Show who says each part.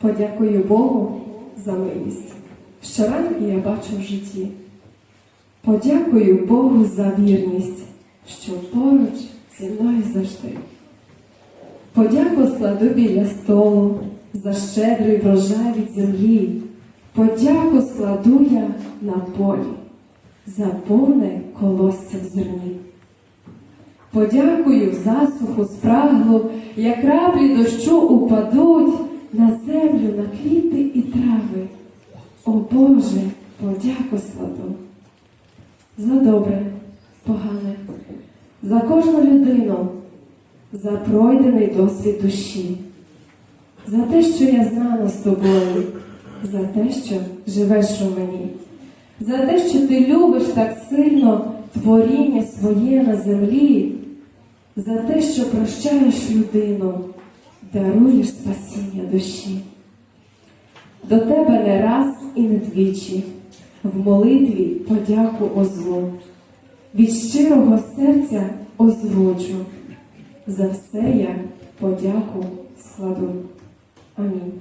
Speaker 1: Подякую Богу за милість, що ранки я бачу в житті. Подякую Богу за вірність, що поруч зі мною завжди. Подяку складу біля столу за щедрий врожай від землі. Подяку складу я на полі за повне колосся в зерні. Подякую засуху спраглу, як краплі дощу упадуть на землю, на квіти і трави. О Боже, подяку складу за добре, погане, за кожну людину, за пройдений досвід душі, за те, що я знана з тобою, за те, що живеш у мені, за те, що ти любиш так сильно творіння своє на землі, за те, що прощаєш людину, даруєш спасіння душі. До тебе не раз і не двічі в молитві подяку озву. Від щирого серця озвучу. За все я подяку складу. Амінь.